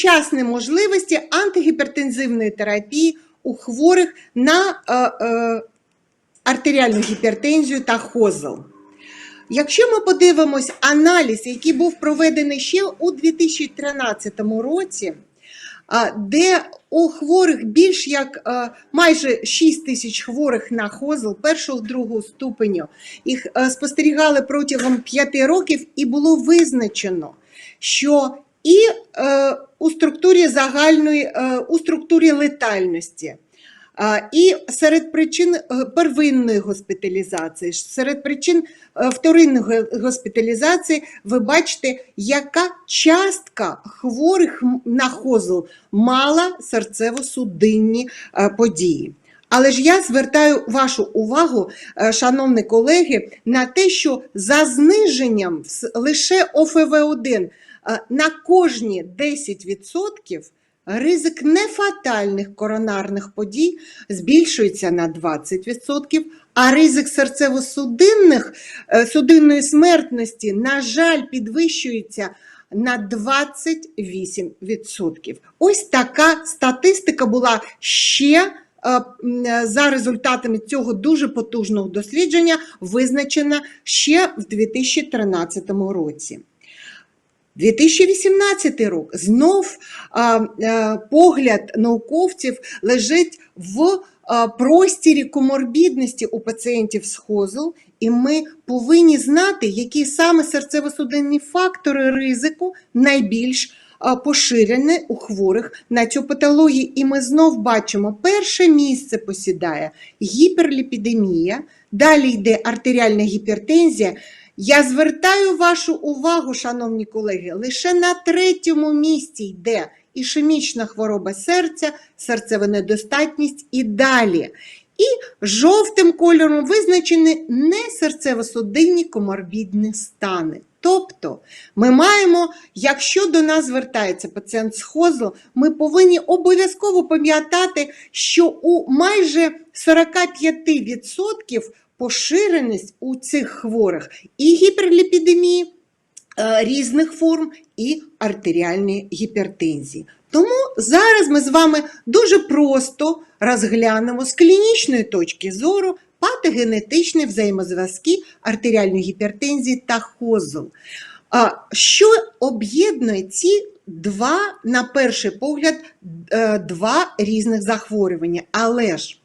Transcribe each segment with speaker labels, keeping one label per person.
Speaker 1: сучасні можливості антигіпертензивної терапії у хворих на е, е, артеріальну гіпертензію та хозел. Якщо ми подивимось аналіз, який був проведений ще у 2013 році, де у хворих більш як е, майже 6 тисяч хворих на хозел першого другого ступеню, їх е, спостерігали протягом 5 років, і було визначено, що і е, у структурі загальної, е, у структурі летальності. І серед причин е, первинної госпіталізації, серед причин е, вторинної госпіталізації, ви бачите, яка частка хворих на хозл мала серцево-судинні е, події. Але ж я звертаю вашу увагу, е, шановні колеги, на те, що за зниженням лише ОФВ1 е, на кожні 10% ризик нефатальних коронарних подій збільшується на 20%, а ризик серцево-судинних е, судинної смертності, на жаль, підвищується на 28%. Ось така статистика була ще е, е, за результатами цього дуже потужного дослідження визначена ще в 2013 році. 2018 рік знов погляд науковців лежить в простірі коморбідності у пацієнтів з хозл, і ми повинні знати, які саме серцево-судинні фактори ризику найбільш а, поширені у хворих на цю патологію. І ми знов бачимо, перше місце посідає гіперліпідемія, далі йде артеріальна гіпертензія. Я звертаю вашу увагу, шановні колеги, лише на третьому місці йде ішемічна хвороба серця, серцева недостатність і далі. І жовтим кольором визначені не серцево-судинні коморбідні стани. Тобто ми маємо, якщо до нас звертається пацієнт з хозлом, ми повинні обов'язково пам'ятати, що у майже 45% поширеність у цих хворих і гіперліпідемії е, різних форм, і артеріальної гіпертензії. Тому зараз ми з вами дуже просто розглянемо з клінічної точки зору патогенетичні взаємозв'язки артеріальної гіпертензії та хозл. А Що об'єднує ці два, на перший погляд, е, два різних захворювання? Але ж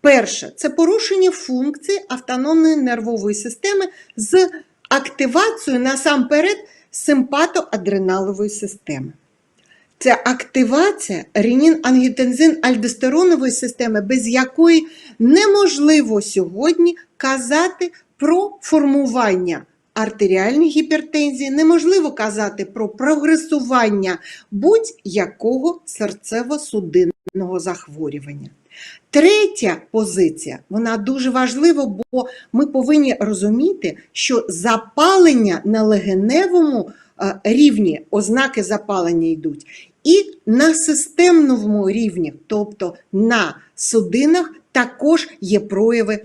Speaker 1: Перше це порушення функції автономної нервової системи з активацією насамперед симпатоадреналової системи. Це активація ренін-ангітензин-альдостеронової системи, без якої неможливо сьогодні казати про формування артеріальної гіпертензії, неможливо казати про прогресування будь-якого серцево-судинного захворювання. Третя позиція, вона дуже важлива, бо ми повинні розуміти, що запалення на легеневому е, рівні, ознаки запалення йдуть, і на системному рівні, тобто на судинах, також є прояви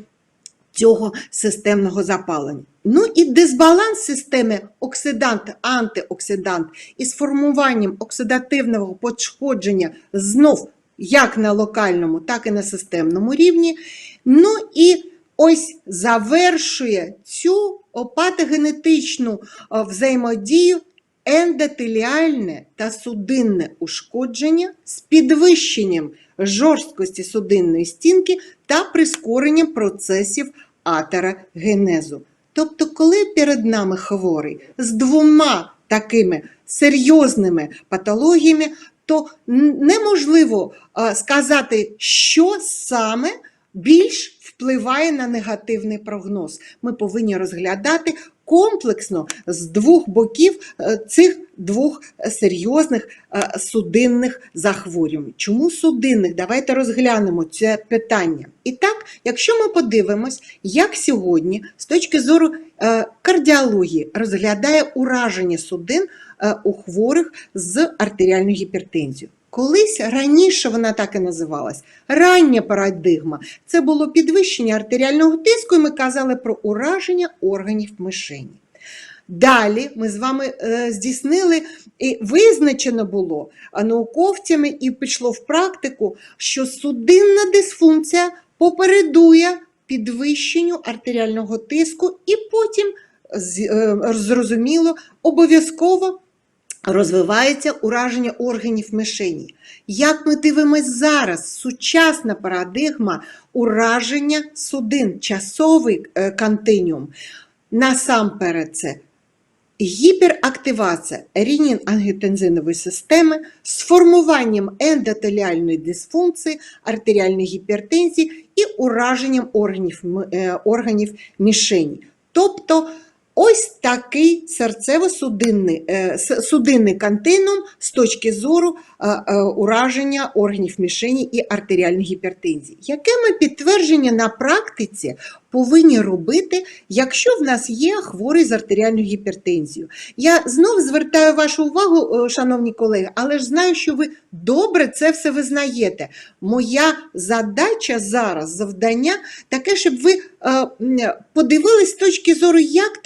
Speaker 1: цього системного запалення. Ну і дисбаланс системи оксидант-антиоксидант із формуванням оксидативного пошкодження знов як на локальному, так і на системному рівні. Ну і ось завершує цю патогенетичну е, взаємодію ендотеліальне та судинне ушкодження з підвищенням жорсткості судинної стінки та прискоренням процесів атерогенезу. Тобто, коли перед нами хворий з двома такими серйозними патологіями, то неможливо сказати, що саме більш впливає на негативний прогноз. Ми повинні розглядати комплексно з двох боків е, цих двох серйозних е, судинних захворювань. Чому судинних? Давайте розглянемо це питання. І так, якщо ми подивимось, як сьогодні з точки зору е, кардіології розглядає ураження судин у хворих з артеріальною гіпертензією. Колись раніше вона так і називалась рання парадигма. Це було підвищення артеріального тиску, і ми казали про ураження органів мишені. Далі ми з вами е, здійснили і визначено було науковцями і пішло в практику, що судинна дисфункція попередує підвищенню артеріального тиску, і потім е, зрозуміло обов'язково розвивається ураження органів мишені. Як ми дивимося зараз, сучасна парадигма ураження судин, часовий е, континіум. Насамперед це гіперактивація ренін-ангіотензинової системи з формуванням ендотеліальної дисфункції, артеріальної гіпертензії і ураженням органів, е, органів мішені. Тобто ось такий серцево-судинний е, судинний континуум з точки зору е, е, ураження органів мішені і артеріальної гіпертензії. Яке ми підтвердження на практиці повинні робити, якщо в нас є хворий з артеріальною гіпертензією? Я знов звертаю вашу увагу, е, шановні колеги, але ж знаю, що ви добре це все визнаєте. Моя задача зараз, завдання таке, щоб ви е, подивились з точки зору, як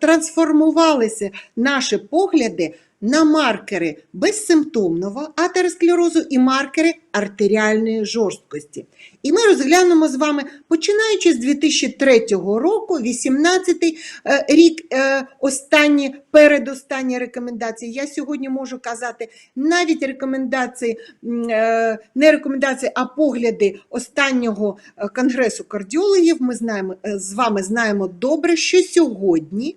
Speaker 1: трансформувалися наші погляди на маркери безсимптомного атеросклерозу і маркери артеріальної жорсткості. І ми розглянемо з вами, починаючи з 2003 року, 18 е, рік, е, останні, передостанні рекомендації. Я сьогодні можу казати навіть рекомендації, е, не рекомендації, а погляди останнього конгресу кардіологів. Ми знаємо, з вами знаємо добре, що сьогодні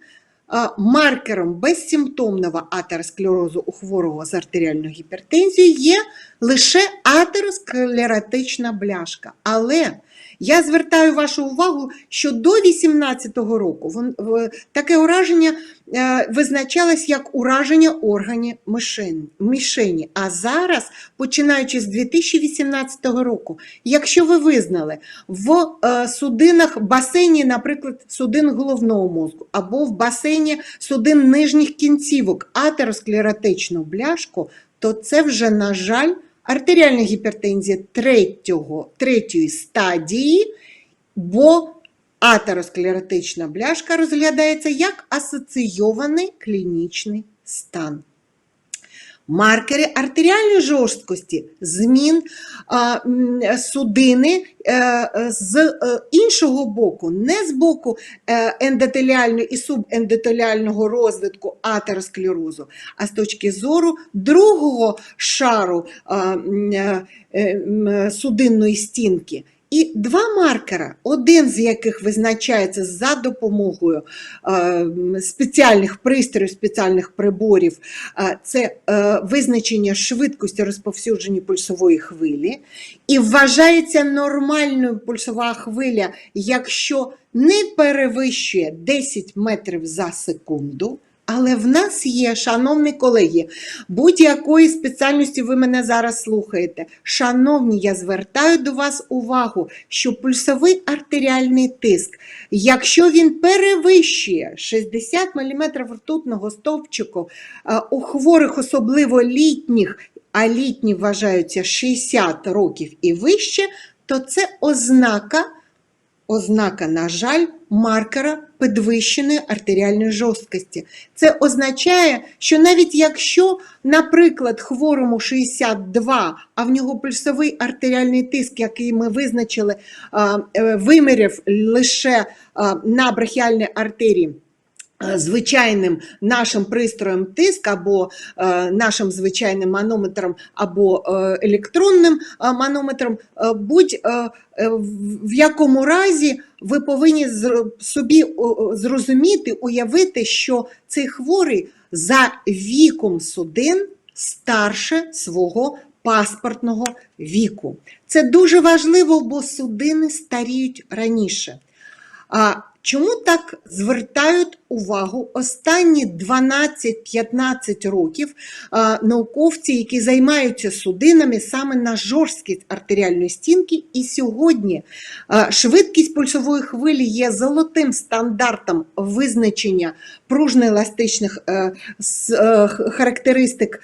Speaker 1: маркером безсимптомного атеросклерозу у хворого з артеріальною гіпертензією є лише атеросклеротична бляшка. Але я звертаю вашу увагу, що до 18-го року таке ураження е, визначалось як ураження органів мішені. А зараз, починаючи з 2018 року, якщо ви визнали в е, судинах басейні, наприклад, судин головного мозку, або в басейні судин нижніх кінцівок атеросклеротичну бляшку, то це вже, на жаль, артеріальна гіпертензія третього, третьої стадії, бо атеросклеротична бляшка розглядається як асоційований клінічний стан. Маркери артеріальної жорсткості, змін судини е, з е, іншого боку, не з боку е, ендотеліального і субендотеліального розвитку атеросклерозу, а з точки зору другого шару судинної стінки. І два маркера, один з яких визначається за допомогою е, спеціальних пристроїв, спеціальних приборів, е, це е, визначення швидкості розповсюдження пульсової хвилі, і вважається нормальною пульсова хвиля, якщо не перевищує 10 метрів за секунду. Але в нас є, шановні колеги, будь-якої спеціальності ви мене зараз слухаєте. Шановні, я звертаю до вас увагу, що пульсовий артеріальний тиск, якщо він перевищує 60 мм ртутного стовпчику е, у хворих, особливо літніх, а літні вважаються 60 років і вище, то це ознака ознака, на жаль, маркера підвищеної артеріальної жорсткості. Це означає, що навіть якщо, наприклад, хворому 62, а в нього пульсовий артеріальний тиск, який ми визначили, е, лише на брахіальній артерії, Звичайним нашим пристроєм тиск або е, нашим звичайним манометром, або е, електронним е, манометром, е, будь е, е, в- якому разі ви повинні собі зрозуміти, уявити, що цей хворий за віком судин старше свого паспортного віку. Це дуже важливо, бо судини старіють раніше. Чому так звертають увагу останні 12-15 років науковці, які займаються судинами саме на жорсткість артеріальної стінки, і сьогодні швидкість пульсової хвилі є золотим стандартом визначення пружно-еластичних е, е, характеристик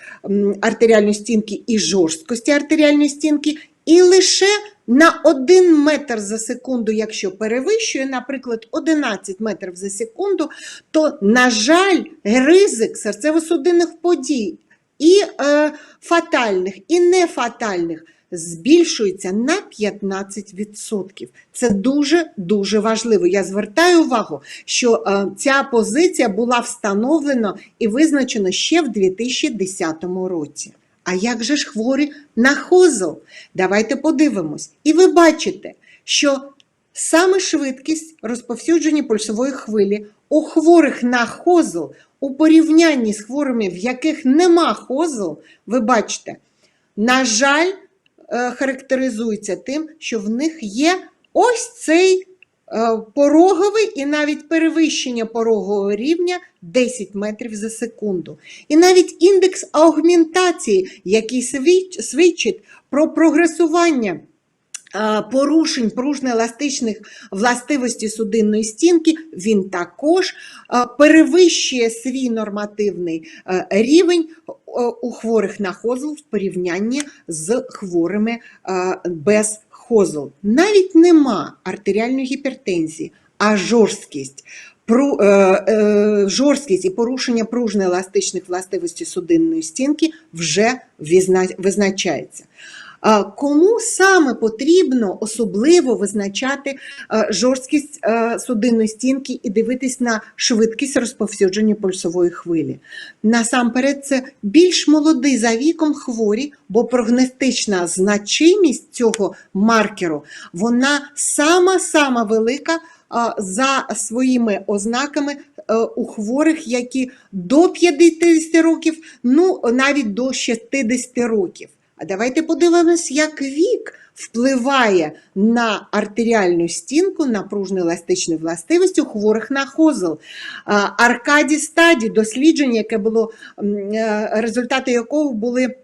Speaker 1: артеріальної стінки і жорсткості артеріальної стінки. І лише на 1 метр за секунду, якщо перевищує, наприклад, 11 метрів за секунду, то, на жаль, ризик серцево-судинних подій і е, фатальних, і нефатальних збільшується на 15%. Це дуже-дуже важливо. Я звертаю увагу, що е, ця позиція була встановлена і визначена ще в 2010 році. А як же ж хворі на хозел? Давайте подивимось. І ви бачите, що саме швидкість розповсюдження пульсової хвилі у хворих на хозел у порівнянні з хворими, в яких нема хозел, ви бачите, на жаль, е, характеризується тим, що в них є ось цей пороговий і навіть перевищення порогового рівня 10 метрів за секунду. І навіть індекс аугментації, який свідчить про прогресування е, порушень пружно-еластичних властивостей судинної стінки, він також е, перевищує свій нормативний е, рівень е, у хворих на хозл в порівнянні з хворими е, без хозл. Навіть нема артеріальної гіпертензії, а жорсткість. Пру, е, е, жорсткість і порушення пружно-еластичних властивостей судинної стінки вже визначається. Кому саме потрібно особливо визначати е, жорсткість е, судинної стінки і дивитись на швидкість розповсюдження пульсової хвилі? Насамперед, це більш молодий за віком хворі, бо прогностична значимість цього маркеру вона сама-сама велика за своїми ознаками е, у хворих, які до 50 років, ну навіть до 60 років. А давайте подивимось, як вік впливає на артеріальну стінку, на пружно-еластичну властивості у хворих на хозел. Аркаді стаді дослідження, яке було е, результати якого були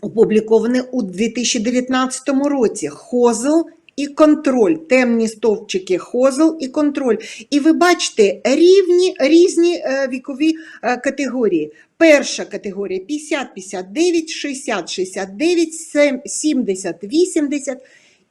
Speaker 1: опубліковані у 2019 році. Хозел і контроль, темні стовпчики хозел і контроль. І ви бачите рівні, різні е, вікові е, категорії. Перша категорія 50-59, 60-69, 70-80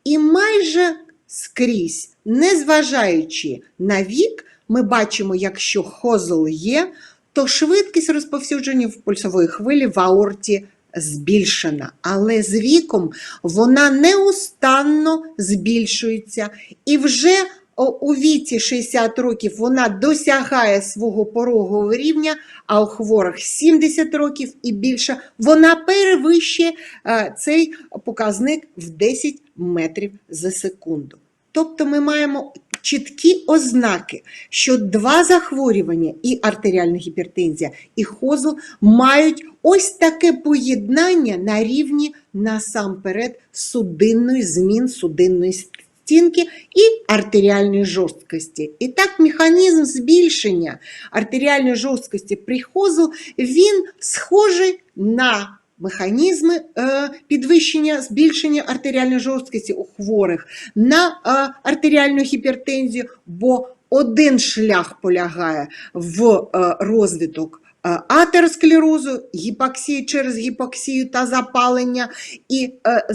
Speaker 1: і майже скрізь, незважаючи на вік, ми бачимо, якщо хозел є, то швидкість розповсюдження в пульсової хвилі в аорті збільшена, але з віком вона неустанно збільшується. І вже у віці 60 років вона досягає свого порогового рівня, а у хворих 70 років і більше. Вона перевищує е, цей показник в 10 метрів за секунду. Тобто ми маємо чіткі ознаки, що два захворювання, і артеріальна гіпертензія, і хозл, мають ось таке поєднання на рівні насамперед судинної змін судинної стінки і артеріальної жорсткості. І так механізм збільшення артеріальної жорсткості при хозл, він схожий на механізми е, підвищення, збільшення артеріальної жорсткості у хворих на е, артеріальну гіпертензію, бо один шлях полягає в е, розвиток атеросклерозу, гіпоксії через гіпоксію та запалення і е,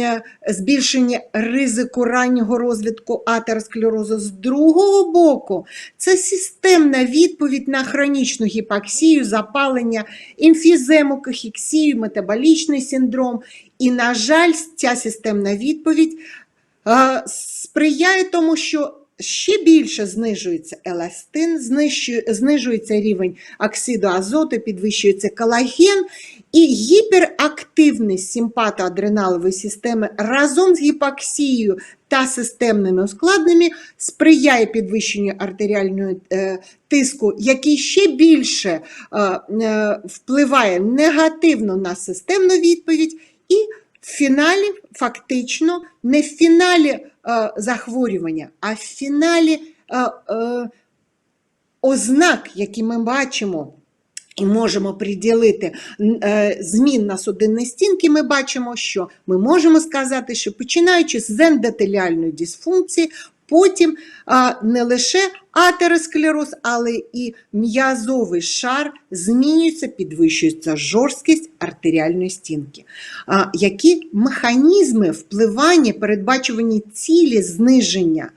Speaker 1: е, збільшення ризику раннього розвитку атеросклерозу. З другого боку, це системна відповідь на хронічну гіпоксію, запалення, емфізему, кахексію, метаболічний синдром. І, на жаль, ця системна відповідь е, сприяє тому, що ще більше знижується еластин, знижується рівень оксиду азоту, підвищується колаген, і гіперактивність симпатоадреналової системи разом з гіпоксією та системними ускладненнями сприяє підвищенню артеріального е, тиску, який ще більше е, е, впливає негативно на системну відповідь, і в фіналі фактично не в фіналі е, захворювання, а в фіналі е, е, ознак, які ми бачимо. І можемо приділити е, змін на судинні стінки, ми бачимо, що ми можемо сказати, що починаючи з ендотеліальної дисфункції, потім а, не лише атеросклероз, але і м'язовий шар змінюється, підвищується жорсткість артеріальної стінки. А, які механізми впливання, передбачувані цілі зниження?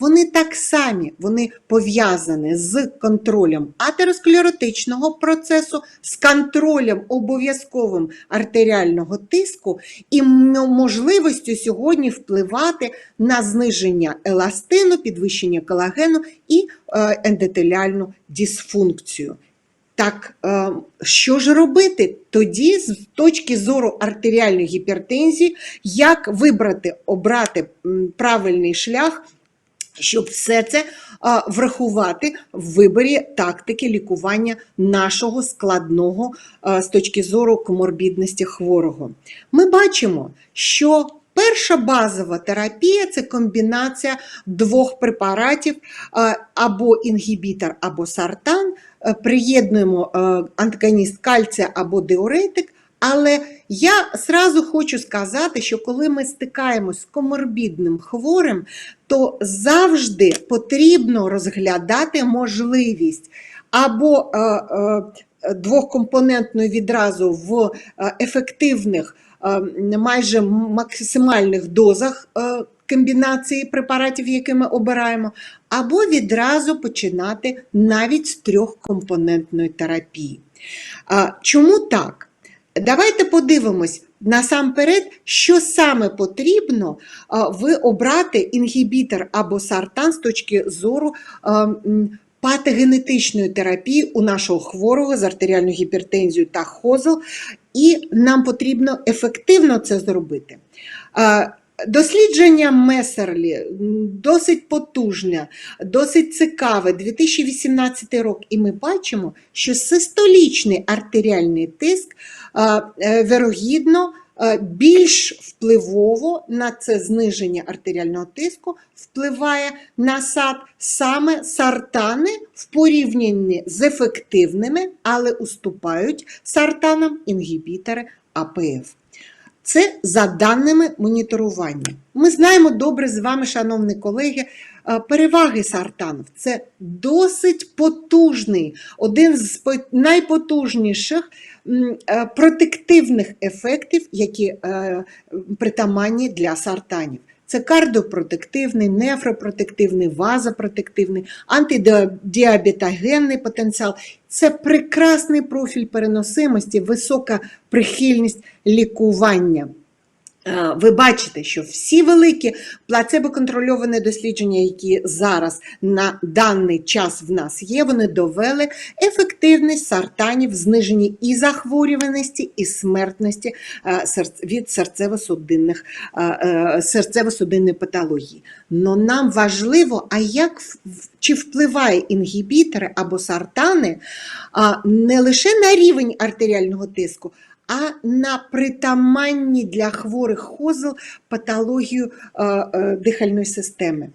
Speaker 1: Вони так самі вони пов'язані з контролем атеросклеротичного процесу, з контролем обов'язковим артеріального тиску і можливістю сьогодні впливати на зниження еластину, підвищення колагену і е, ендотеліальну дисфункцію. Так, е, що ж робити тоді, з точки зору артеріальної гіпертензії, як вибрати, обрати правильний шлях, щоб все це врахувати в виборі тактики лікування нашого складного з точки зору коморбідності хворого. Ми бачимо, що перша базова терапія це комбінація двох препаратів або інгібітор, або сартан. Е, Приєднуємо е, антагоніст кальція або диуретик. Але я зразу хочу сказати, що коли ми стикаємось з коморбідним хворим, то завжди потрібно розглядати можливість або е, е, двохкомпонентної відразу в е, ефективних, е, майже максимальних дозах е, комбінації препаратів, які ми обираємо, або відразу починати навіть з трьохкомпонентної терапії. Чому так? Давайте подивимось насамперед, що саме потрібно ви обрати інгібітор або сартан з точки зору патогенетичної терапії у нашого хворого з артеріальною гіпертензією та хозел, і нам потрібно ефективно це зробити. Дослідження Месерлі досить потужне, досить цікаве, 2018 рік, і ми бачимо, що систолічний артеріальний тиск е, вірогідно а, більш впливово на це зниження артеріального тиску впливає на сад саме сартани в порівнянні з ефективними, але уступають сартанам інгібітори АПФ. Це за даними моніторування. Ми знаємо добре з вами, шановні колеги, е, переваги сартанів. Це досить потужний, один з по- найпотужніших е, протективних ефектів, які е, притаманні для сартанів. Це кардіопротективний, нефропротективний, вазопротективний, антидіабетогенний потенціал. Це прекрасний профіль переносимості, висока прихильність лікування. Е, Ви бачите, що всі великі плацебо-контрольовані дослідження, які зараз на даний час в нас є, вони довели ефективність сартанів в зниженні і захворюваності, і смертності е, від серцево-судинних, е, серцево-судинної патології. Но нам важливо, а як чи впливає інгібітори або сартани не лише на рівень артеріального тиску, а на притаманні для хворих хозел патологію е, е, дихальної системи.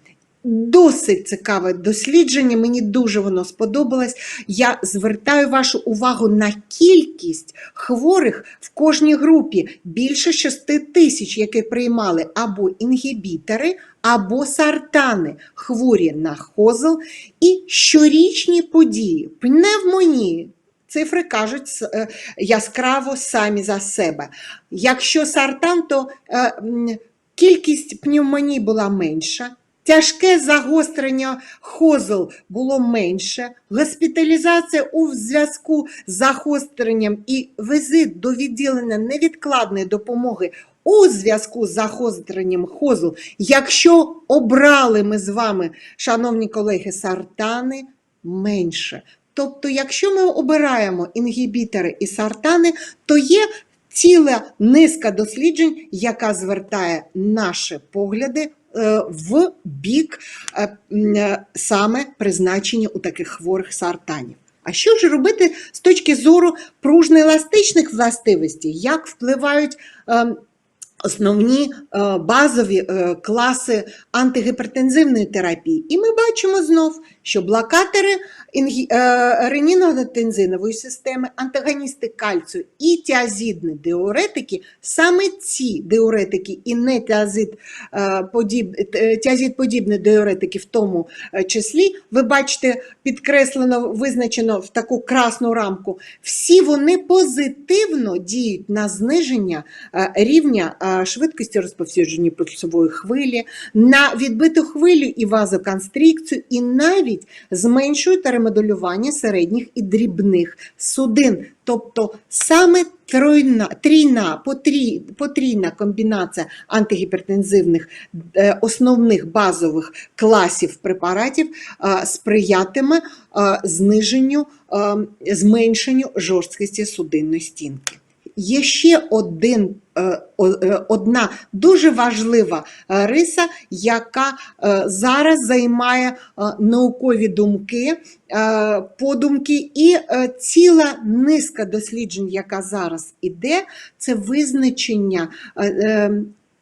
Speaker 1: Досить цікаве дослідження, мені дуже воно сподобалось. Я звертаю вашу увагу на кількість хворих в кожній групі більше 6 тисяч, які приймали або інгібітори, або сартани, хворі на хозел і щорічні події, пневмонії. Цифри кажуть е, яскраво самі за себе. Якщо сартан, то е, кількість пневмоній була менша, тяжке загострення хозел було менше, госпіталізація у зв'язку з загостренням і візит до відділення невідкладної допомоги у зв'язку з загостренням хозел, якщо обрали ми з вами, шановні колеги, сартани, менше. Тобто, якщо ми обираємо інгібітори і сартани, то є ціла низка досліджень, яка звертає наші погляди е, в бік е, е, саме призначення у таких хворих сартанів. А що ж робити з точки зору пружно-еластичних властивостей? Як впливають основні базові класи антигіпертензивної терапії. І ми бачимо знов, що блокатори е, реніноготензинової системи, антагоністи кальцію і тіазидні диуретики, саме ці диуретики і не тіазид, е, е, диуретики в тому числі, ви бачите, підкреслено, визначено в таку красну рамку, всі вони позитивно діють на зниження рівня швидкості розповсюдження пульсової хвилі, на відбиту хвилю і вазоконстрикцію, і навіть зменшують ремоделювання середніх і дрібних судин. Тобто саме тройна, трійна, потрій, потрійна комбінація антигіпертензивних е, основних базових класів препаратів е, сприятиме е, зниженню, зменшенню жорсткості судинної стінки. Є ще один, е, е, одна дуже важлива е, риса, яка зараз займає наукові думки, подумки, і ціла низка досліджень, яка зараз іде, це визначення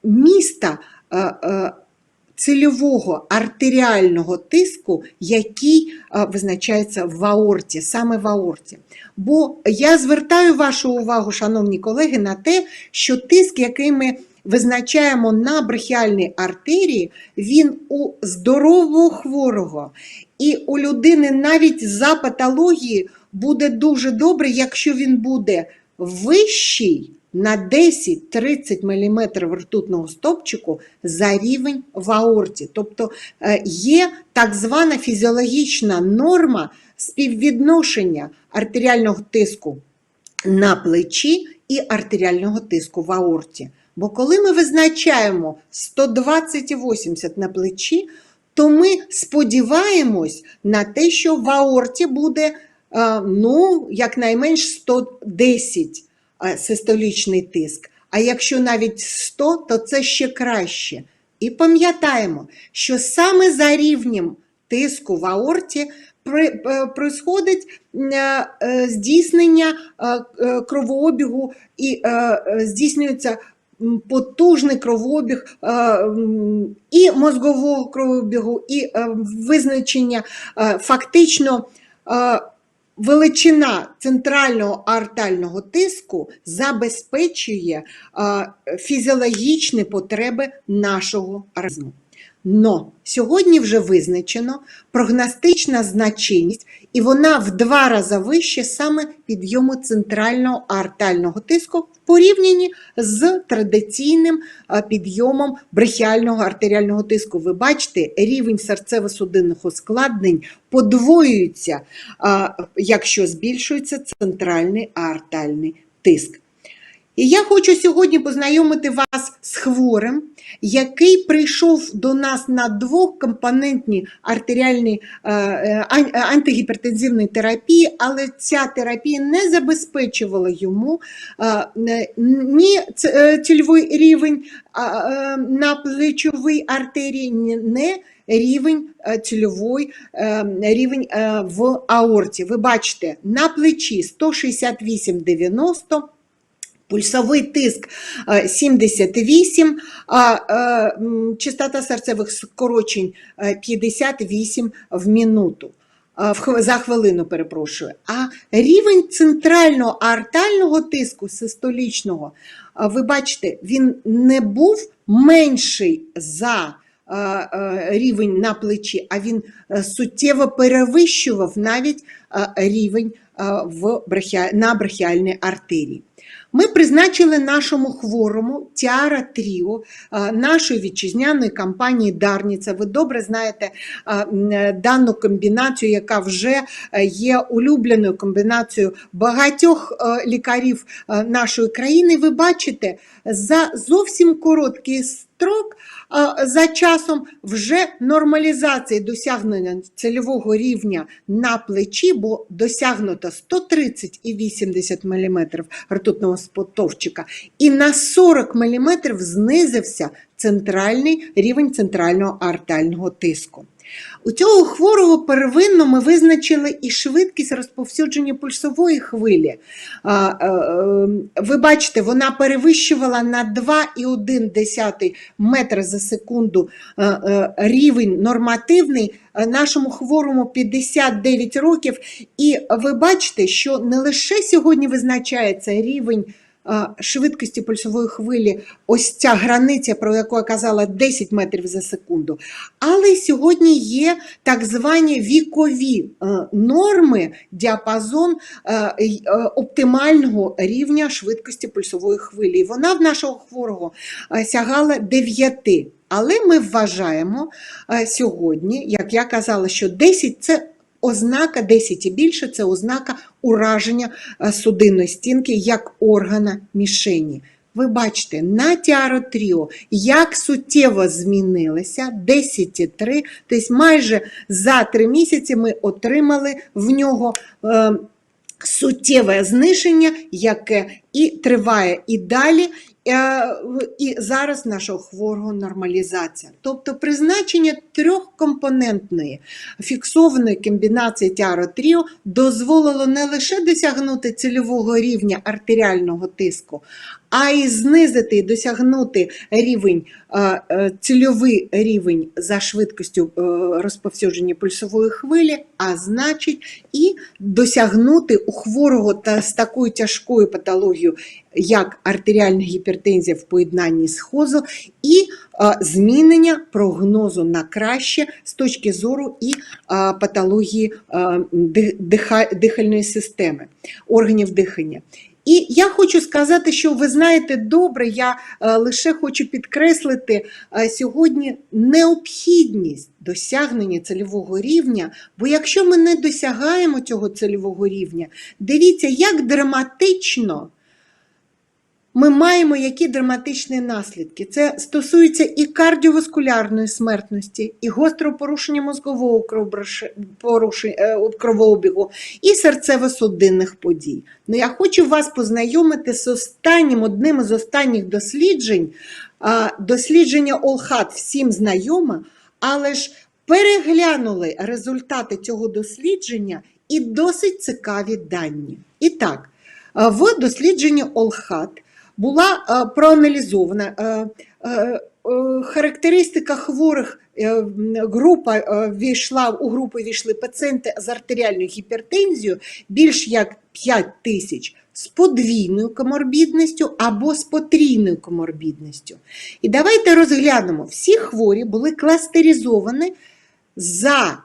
Speaker 1: міста. Цільового артеріального тиску, який е, визначається в аорті, саме в аорті. Бо я звертаю вашу увагу, шановні колеги, на те, що тиск, який ми визначаємо на брахіальній артерії, він у здорового хворого і у людини навіть за патології буде дуже добре, якщо він буде вищий на 10-30 мм ртутного стопчику за рівень в аорті. Тобто е, є так звана фізіологічна норма співвідношення артеріального тиску на плечі і артеріального тиску в аорті. Бо коли ми визначаємо 120-80 на плечі, то ми сподіваємось на те, що в аорті буде е, ну, якнайменш 110 е, систолічний тиск. А якщо навіть 100, то це ще краще. І пам'ятаємо, що саме за рівнем тиску в аорті е, происходить е, е, здійснення е, е, кровообігу і е, е, здійснюється потужний кровообіг е, і мозгового кровообігу, і е, визначення е, фактично е, величина центрального аортального тиску забезпечує фізіологічні потреби нашого організму. Но сьогодні вже визначено прогностична значимість, і вона в два рази вище саме підйому центрального аортального тиску в порівнянні з традиційним підйомом брахіального артеріального тиску. Ви бачите, рівень серцево-судинних ускладнень подвоюється, якщо збільшується центральний аортальний тиск. І я хочу сьогодні познайомити вас з хворим, який прийшов до нас на двохкомпонентній артеріальній е, е, антигіпертензивній терапії, але ця терапія не забезпечувала йому е, ні е, цільовий рівень е, на плечовій артерії, ні рівень е, цільовий е, рівень е, в аорті. Ви бачите, на плечі 168-90, Пульсовий тиск е, 78, а е, частота серцевих скорочень е, 58 в минуту. е, в хв- За хвилину, перепрошую. А рівень центрального аортального тиску систолічного, е, ви бачите, він не був менший за е, е, рівень на плечі, а він е, суттєво перевищував навіть е, рівень е, в брахіа- на брахіальній артерії. Ми призначили нашому хворому Тіара Тріо е, нашої вітчизняної компанії Дарніця. Ви добре знаєте е, е, дану комбінацію, яка вже є улюбленою комбінацією багатьох лікарів нашої країни. Ви бачите, за зовсім короткий строк за часом вже нормалізації досягнення цільового рівня на плечі, бо досягнуто 130 і 80 мм ртутного спотовчика, і на 40 мм знизився центральний рівень центрального артального тиску. У цього хворого первинно ми визначили і швидкість розповсюдження пульсової хвилі. Е, е, Ви бачите, вона перевищувала на 2,1 метра за секунду е, рівень нормативний нашому хворому 59 років. І ви бачите, що не лише сьогодні визначається рівень швидкості пульсової хвилі, ось ця границя, про яку я казала, 10 метрів за секунду, але сьогодні є так звані вікові е, норми, діапазон е, е, оптимального рівня швидкості пульсової хвилі. І Вона в нашого хворого е, сягала 9. Але ми вважаємо е, сьогодні, як я казала, що 10 це ознака 10 і більше це ознака ураження е, судинної стінки як органа мішені. Ви бачите, на тіаротріо як суттєво змінилося 10,3, тобто майже за 3 місяці ми отримали в нього е, суттєве зниження, яке і триває і далі. Е, І зараз нашого хворого нормалізація. Тобто призначення трьохкомпонентної фіксованої комбінації тіаротріо дозволило не лише досягнути цільового рівня артеріального тиску, а й знизити і досягнути рівень, е, цільовий рівень за швидкістю е, розповсюдження пульсової хвилі, а значить, і досягнути у хворого та з такою тяжкою патологією, як артеріальна гіпертензія в поєднанні з хозу, і змінення прогнозу на краще з точки зору і патології дих- диха- дихальної системи, органів дихання. І я хочу сказати, що ви знаєте добре, я е, лише хочу підкреслити е, сьогодні необхідність досягнення цільового рівня, бо якщо ми не досягаємо цього цільового рівня, дивіться, як драматично ми маємо які драматичні наслідки. Це стосується і кардіоваскулярної смертності, і гострого порушення порушень- е, кровообігу, і серцево-судинних подій. Ну, я хочу вас познайомити з останнім, одним із останніх досліджень. Дослідження Олхат всім знайоме, але ж переглянули результати цього дослідження і досить цікаві дані. І так, в дослідженні Олхат була е, проаналізована е, е, характеристика хворих. Група війшла у групу війшли пацієнти з артеріальною гіпертензією більш як 5 тисяч з подвійною коморбідністю або з потрійною коморбідністю. І давайте розглянемо, всі хворі були кластеризовані за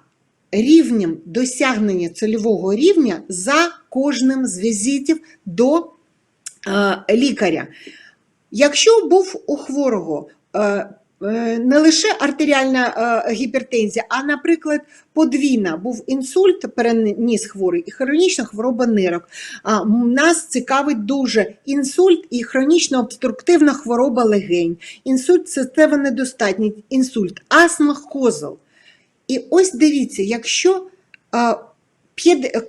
Speaker 1: рівнем досягнення цільового рівня за кожним з візитів до лікаря. Якщо був у хворого е, е, не лише артеріальна е, гіпертензія, а, наприклад, подвійна, був інсульт, переніс хворий і хронічна хвороба нирок. Нас цікавить дуже інсульт і хронічна обструктивна хвороба легень, інсульт серцева недостатність, інсульт, астма, хозел. І ось дивіться, якщо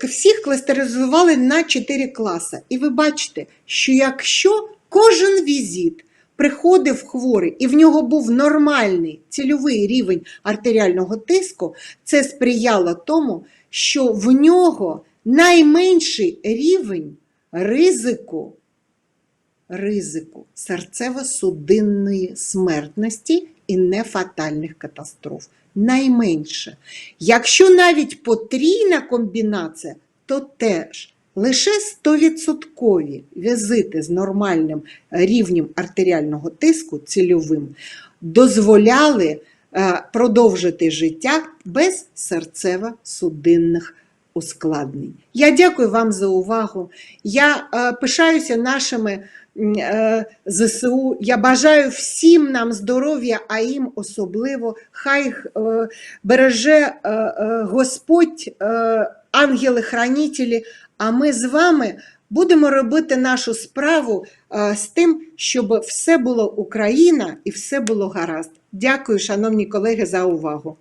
Speaker 1: всіх кластеризували на 4 класи, і ви бачите, що якщо кожен візит приходив хворий і в нього був нормальний цільовий рівень артеріального тиску, це сприяло тому, що в нього найменший рівень ризику ризику серцево-судинної смертності і нефатальних катастроф. Найменше. Якщо навіть потрійна комбінація, то теж лише 100% візити з нормальним рівнем артеріального тиску цільовим дозволяли е, продовжити життя без серцево-судинних ускладнень. Я дякую вам за увагу. Я е, пишаюся нашими ЗСУ. Я бажаю всім нам здоров'я, а їм особливо. Хай е, береже е, е, Господь, е, ангели-хранителі, а ми з вами будемо робити нашу справу е, з тим, щоб все було Україна і все було гаразд. Дякую, шановні колеги, за увагу.